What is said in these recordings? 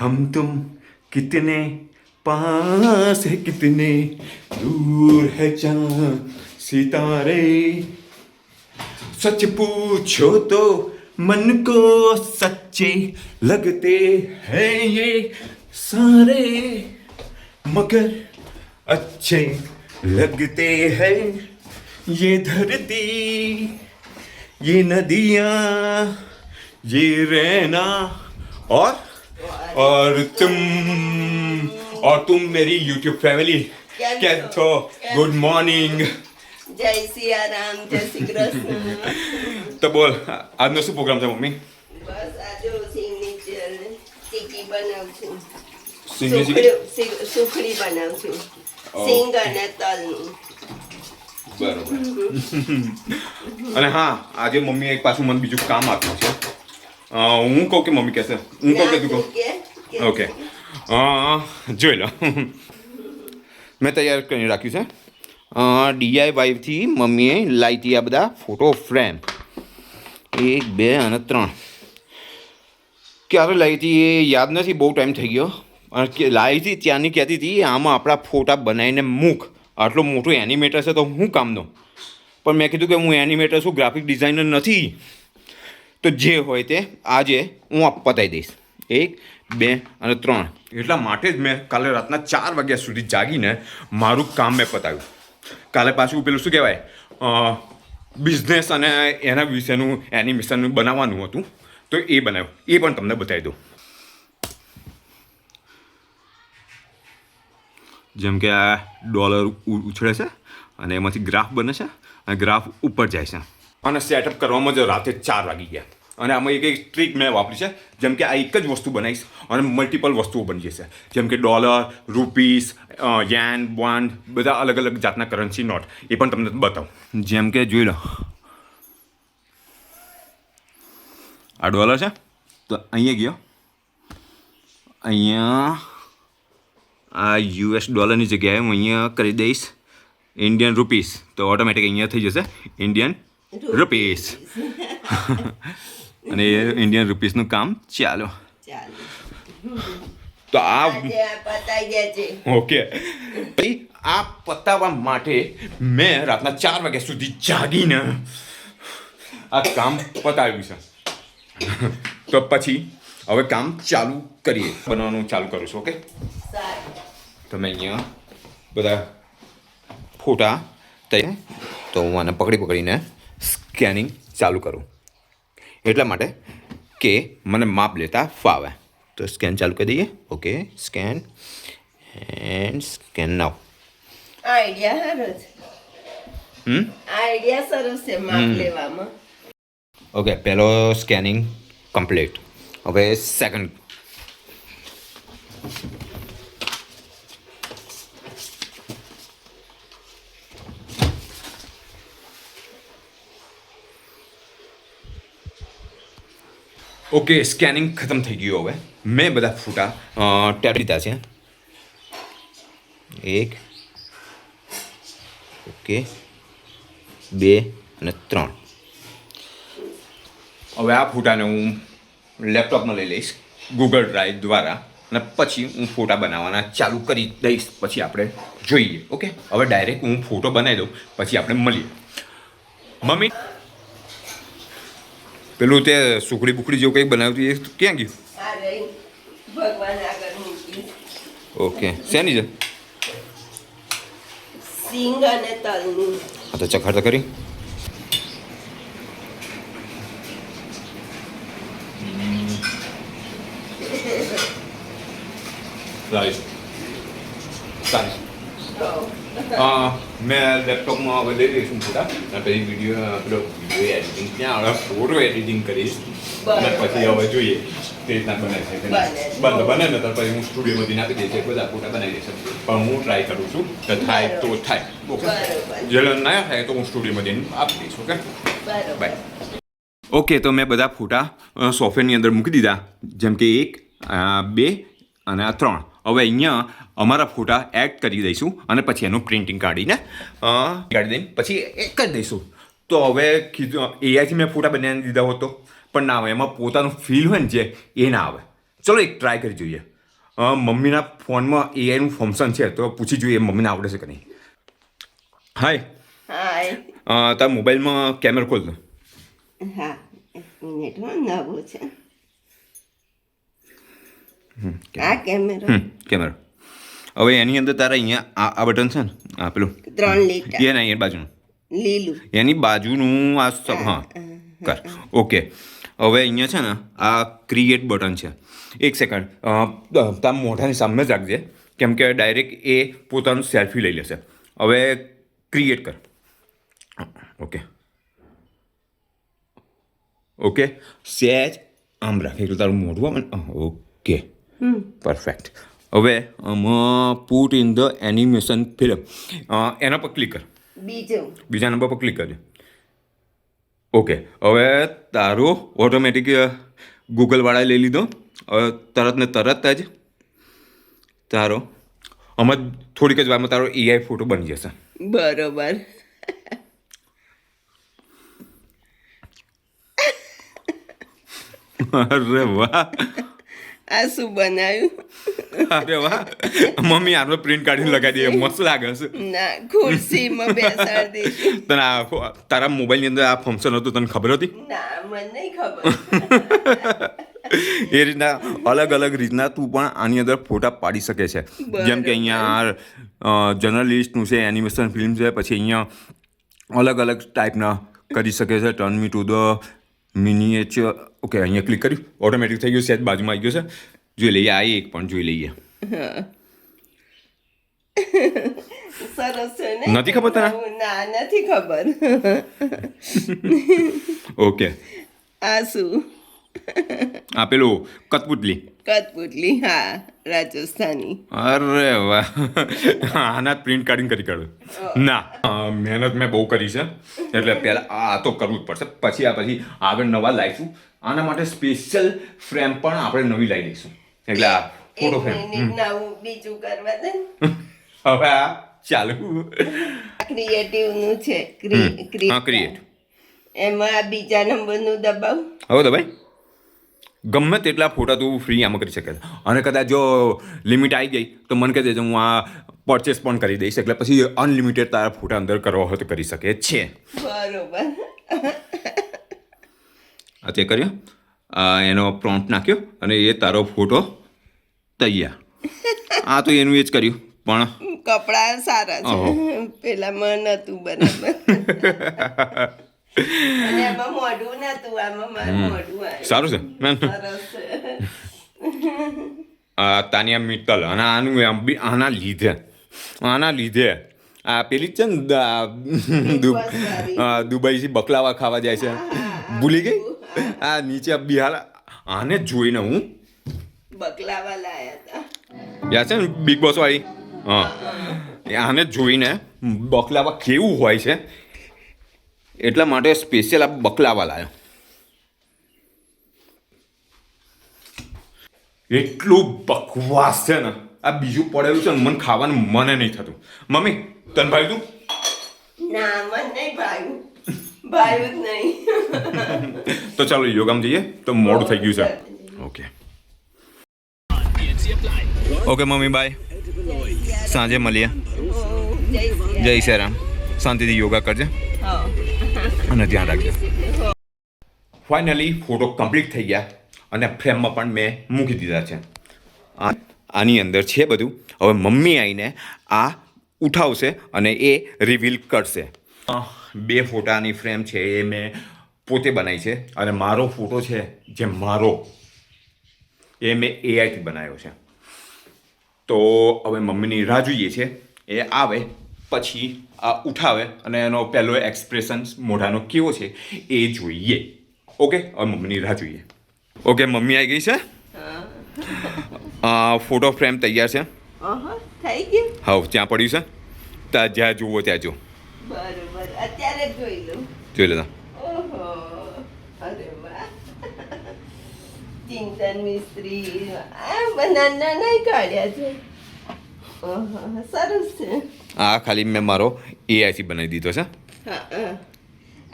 हम तुम कितने, पास है कितने, दूर है चाँद सितारे। सच पूछो तो मन को सच्चे लगते हैं ये सारे, मगर अच्छे लगते हैं ये धरती, ये नदियाँ, ये रहना और और तुम और तुम मेरी YouTube फैमिली કેમ કેમ છો? છો કેમ ગુડ મોર્નિંગ જય સિયારામ જય શ્રી કૃષ્ણ તો બોલ આજનો શું પ્રોગ્રામ છે મમ્મી બસ આ જો સિંગની ચ- ચીકી બનાવું છું સિંગની ચીકી? સુખડી સી- સુખડી બનાવું છું સિંગ અને તલનું બરોબર અને હા આજે મમ્મીએ એક પાછું મને બીજું કામ આપ્યું છે અ, હું કહું કે મમ્મી કહેશે હું કહું કે તું કહું ઓકે જોઈ લો મેં તૈયાર કરી રાખ્યું છે ડીઆઈ વાઈફથી મમ્મીએ લાવી આ બધા ફોટો ફ્રેમ એક બે અને ત્રણ ક્યારે લાવી હતી એ યાદ નથી બહુ ટાઈમ થઈ ગયો અને લાવી હતી ત્યાંની કહેતી હતી આમાં આપણા ફોટા બનાવીને મૂક આટલો મોટો એનિમેટર છે તો હું કામનો પણ મેં કીધું કે હું એનિમેટર છું ગ્રાફિક ડિઝાઇનર નથી તો જે હોય તે આજે હું પતાવી દઈશ. એક, બે અને ત્રણ. એટલા માટે જ મેં કાલે રાતના ચાર વાગ્યા સુધી જાગીને મારું કામ મેં પતાવ્યું. કાલે પાછું પેલું શું કહેવાય? બિઝનેસ અને એના વિશેનું એનિમેશનનું બનાવવાનું હતું. તો એ બનાવ્યું. એ પણ તમને બતાવી દઉં. જેમ કે આ ડોલર ઉછળે છે અને એમાંથી ગ્રાફ બને છે. અને ગ્રાફ ઉપર જાય છે. અને સેટઅપ કરવામાં જ રાતે ચાર વાગી ગયા. અને આમાં એક એક ટ્રીક મેં વાપરી છે, જેમ કે આ એક જ વસ્તુ બનાવીશ અને મલ્ટિપલ વસ્તુઓ બની જશે. જેમ કે ડોલર રૂપીસ યેન બોન્ડ બધા અલગ અલગ જાતના કરન્સી નોટ એ પણ તમને બતાવું. જેમ કે જોઈ લો. આ ડોલર છે? તો અહીંયા ગયો. અહીંયા આ યુએસ ડોલરની જગ્યાએ હું અહીંયા કરી દઈશ. ઇન્ડિયન રૂપીસ તો ઓટોમેટિક અહીંયા થઈ જશે. ઇન્ડિયન રૂપીસ અને ઇન્ડિયન રૂપીસનું કામ ચાલો. તો આ ઓકે. આ પતાવવા માટે મેં રાતના ચાર વાગ્યા સુધી જાગીને આ કામ પતાવ્યું છે. તો પછી હવે કામ ચાલુ કરીએ. બનાવવાનું ચાલુ કરું છું ઓકે? તમે અહીંયા બધા ફોટા તૈયાર. તો હું આને પકડી પકડીને સ્કેનિંગ ચાલુ કરું. એટલા માટે કે મને માપ લેતા ફાવે. તો સ્કેન ચાલુ કરી દઈએ. Okay scan. And scan now idea સરસ હમ? આઈડિયા સરસ છે માપ લેવામાં. ઓકે પહેલો સ્કેનિંગ કમ્પ્લીટ. હવે સેકન્ડ. ઓકે સ્કેનિંગ ખતમ થઈ ગયું હવે. મેં બધા ફોટા ટેપ લીધા છે. એક ઓકે બે અને ત્રણ. હવે આ ફોટાને હું લેપટોપમાં લઈ લઈશ ગૂગલ ડ્રાઈવ દ્વારા, અને પછી હું ફોટા બનાવવાના ચાલુ કરી દઈશ, પછી આપણે જોઈએ ઓકે હવે ડાયરેક્ટ હું ફોટો બનાવી દઉં, પછી આપણે મળીએ. મમ્મી પેલું તે સુખડી બુકડી જેવું કંઈક બનાવ્યું હતું એ ક્યાં ગયું? આ રહી ભગવાન આગળ મૂકી. ઓકે. શેની છે? સિંગ અને તલનું. હા તો ચખાડ તો કરી. સારી સારી અ, મેં લેપટોપમાં હવે લઈ લઈશું ફોટા. અને પછી વીડિયો પેલો વીડિયો એડિટિંગ ત્યાં હવે ફોટો એડિટિંગ કરીશ. અને પછી હવે જોઈએ તે રીતના બને છે કે બને. બંધ બને ને તો પછી હું સ્ટુડિયોમાંથી નાખી દઈશ એક બધા ફોટા બનાવી દઈશ. પણ હું ટ્રાય કરું છું કે થાય તો થાય. ઓકે. બરોબર. જો ના થાય તો હું સ્ટુડિયોમાંથી આપી દઈશ ઓકે? બાય ઓકે તો મેં બધા ફોટા સોફ્ટવેરની અંદર મૂકી દીધા. જેમ કે એક બે અને આ ત્રણ. હવે અહીંયા અમારા ફોટા એડ કરી દઈશું અને પછી એનું પ્રિન્ટિંગ કાઢીને કાઢી દઈને પછી એક કરી દઈશું. તો હવે કીધું એઆઈથી મેં ફોટા બનાવી દીધા હોતો. પણ ના આવે એમાં પોતાનું ફીલ હોય ને જે એ ના આવે. ચલો એક ટ્રાય કરી જોઈએ. મમ્મીના ફોનમાં એઆઈનું ફંક્શન છે તો પૂછી જોઈએ મમ્મીને આવડે છે કે નહીં. હાય હાય તારા મોબાઈલમાં કેમેરો ખોલ હા મિનિટ નવું છે. આ કેમેરો હમ કેમેરો હવે એની અંદર તારા અહીંયા આ આ બટન છે ને આ પેલું. ત્રણ લીટર એ ના એ બાજુનું. લીલું. એની બાજુનું આ હા કર. ઓકે. હવે અહીંયા છે ને આ ક્રિએટ બટન છે. એક સેકન્ડ તારા મોઢાની સામે જ રાખજે. કેમ કે ડાયરેક્ટ એ પોતાનું સેલ્ફી લઈ લેશે. હવે ક્રિએટ કર. ઓકે. ઓકે. સેજ આમ રાખ. એટલે તારું મોઢું ઓકે. પરફેક્ટ હવે આમાં put in the animation film એના પર ક્લિક કર. બીજું. બીજા નંબર પર ક્લિક કરજો. ઓકે હવે તારો ઓટોમેટિક ગૂગલવાળાએ લઈ લીધો. હવે તરત ને તરત જ તારો આમાં થોડીક જ વારમાં તારો એઆઈ ફોટો બની જશે. બરોબર. અરે વાહ. આ શું બનાવ્યું? અરે વાહ. મમ્મી આનો પ્રિન્ટ કાઢીને લગાવી દઈએ મસ્ત લાગે છે ના ખુરશીમાં બેસાડી દીધી તને આ તારા મોબાઈલની અંદર આ ફંક્શન હતું તને ખબર હતી? ના મને નહીં ખબર. એ રીતના અલગ અલગ રીતના તું પણ આની અંદર ફોટા પાડી શકે છે. જેમ કે અહીંયા જર્નલિસ્ટનું છે એનિમેશન ફિલ્મ છે પછી અહીંયા અલગ અલગ ટાઈપના કરી શકે છે turn me to the miniature okay અહીંયા ક્લિક કર્યું. ઓટોમેટિક થઈ ગયું સેજ બાજુમાં આવી ગયું છે. જોઈ લઈએ આ એક પણ જોઈ લઈએ. સરસ છે ને? નથી ખબર તને? ના નથી ખબર. ઓકે. આ શું? આ પેલું કતપુતલી. કઠપુતલી હા રાજસ્થાની. અરે વાહ. આના પ્રિન્ટ કાઢીને કરી કાઢું. ના મહેનત મેં બહુ કરી છે. એટલે પહેલાં આ તો કરવું જ પડશે. પછી આ પછી આગળ નવા લાવીશું. આના માટે સ્પેશિયલ ફ્રેમ પણ આપણે નવી લાવી દઈશું એટલે આ ફોટો ફ્રેમ બીજું કરવા દે હવે આ ચાલુ. ક્રિએટિવનું છે. create. એમાં બીજા નંબરનું દબાવ. હવે તો ભાઈ ગમે તેટલા ફોટા તું ફ્રી આમાં કરી શકે છે. અને કદાચ જો લિમિટ આવી ગઈ તો મને કહી દેજો હું આ પરચેસ પણ કરી દઈશ. એટલે પછી અનલિમિટેડ તારા ફોટા અંદર કરવા હોય તો કરી શકે છે. બરોબર. આ તે કર્યો? એનો પ્રોમ્પ્ટ નાખ્યો અને એ તારો ફોટો તૈયાર. આ તો એનું એ જ કર્યું પણ કપડા સારા છે. પેલા મન હતું બરાબર. આમાં સારું છે. આ તાનિયા મિત્તલ અને આનું એમ બી આના લીધે આના લીધે આ પેલી છે ને દુબઈથી બકલાવા ખાવા જાય છે. ભૂલી ગઈ? આ નીચે બિહાર આને જોઈને હું બકલાવા લાયા હતા યાદ છે ને બિગ બોસ વાળી? હા. આને જોઈને બકલાવા કેવું હોય છે? એટલા માટે સ્પેશિયલ આ બકલાવા લાવ્યો એટલું બકવાસ છે ને આ બીજું પડેલું છે ને મને ખાવાનું મને નહીં થતું. મમ્મી તને ભાઈ તું? ના મને નહીં ભાઈ ભાવ્યું જ નહીં. તો ચાલો યોગામાં જઈએ તો મોડું થઈ ગયું છે. ઓકે. ઓકે મમ્મી બાય સાંજે મળીએ. જય શ્રી જય શ્રી રામ. શાંતિથી યોગા કરજે. હા. અને ધ્યાન રાખજો. ફાઇનલી ફોટો કમ્પ્લીટ થઈ ગયા અને ફ્રેમમાં પણ મેં મૂકી દીધા છે. આની અંદર છે બધું. હવે મમ્મી આવીને આ ઉઠાવશે અને એ રિવીલ કરશે. બે ફોટાની ફ્રેમ છે એ મેં પોતે બનાવી છે અને મારો ફોટો છે જે મારો, એ મેં એઆઈથી બનાવ્યો છે. તો હવે મમ્મીની રાહ જોઈએ છે. એ આવે. પછી આ ઉઠાવે અને એનો પહેલો એક્સપ્રેશન મોઢાનો કેવો છે એ જોઈએ. ઓકે હવે મમ્મીની રાહ જોઈએ. ઓકે મમ્મી આવી ગઈ છે? ફોટો ફ્રેમ તૈયાર છે? થઈ ગયું? હા ત્યાં પડ્યું છે? ત્યાં જ્યાં જુઓ ત્યાં જો. બરોબર અત્યારે જોઈ લઉં. જોઈ લેતા. ચિંતન મિસ્ત્રી આ નાના નહીં કાઢ્યા છે. સરસ છે. આ ખાલી મેં મારો એઆઈથી બનાવી દીધો છે.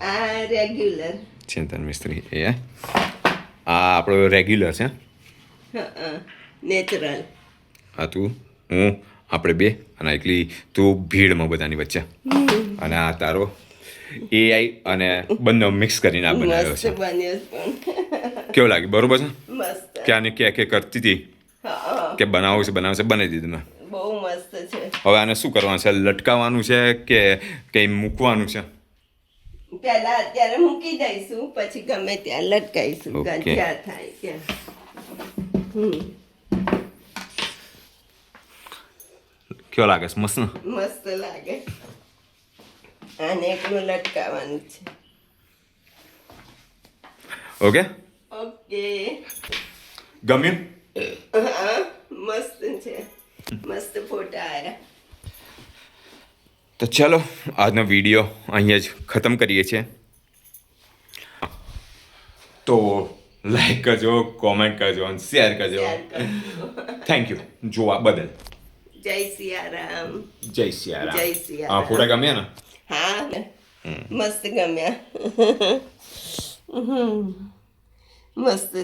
આ રેગ્યુલર ચિંતન મિસ્ત્રી એ. આ આપણો રેગ્યુલર છે. નેચરલ આ તું હું આપણે બે અને એકલી તું ભીડમાં બધાની વચ્ચે. અને આ તારો એઆઈ અને બંને મિક્સ કરીને આ બનાવ્યો છે. કેવો લાગે બરોબર છે? ક્યાં ને ક્યાં કે કરતી હતી? કે બનાવું છે બનાવશે બનાવી દીધું મેં. હવે આને શું કરવાનું છે? લટકાવવાનું છે કે કંઈ મૂકવાનું છે? પહેલા અત્યારે મૂકી દઈશું પછી ગમે ત્યાં લટકાઈશું. જ્યાં થાય ત્યાં. કયો કેવો લાગે? છે મસ્ત મસ્ત લાગે. આને એકલું લટકાવવાનું છે. ઓકે? ઓકે. ગમ્યું? મસ્ત છે. મસ્ત ફોટા આવ્યા તો ચાલો આજનો વીડિયો અહીંયા જ ખતમ કરીએ છીએ. તો લાઈક કરજો કોમેન્ટ કરજો અને શેર કરજો. થેન્ક યુ જોવા બદલ. જય સિયારામ. જય સિયારામ. જય સિયારામ. ફોટા ગમ્યા ને? હા મસ્ત ગમ્યા. મસ્ત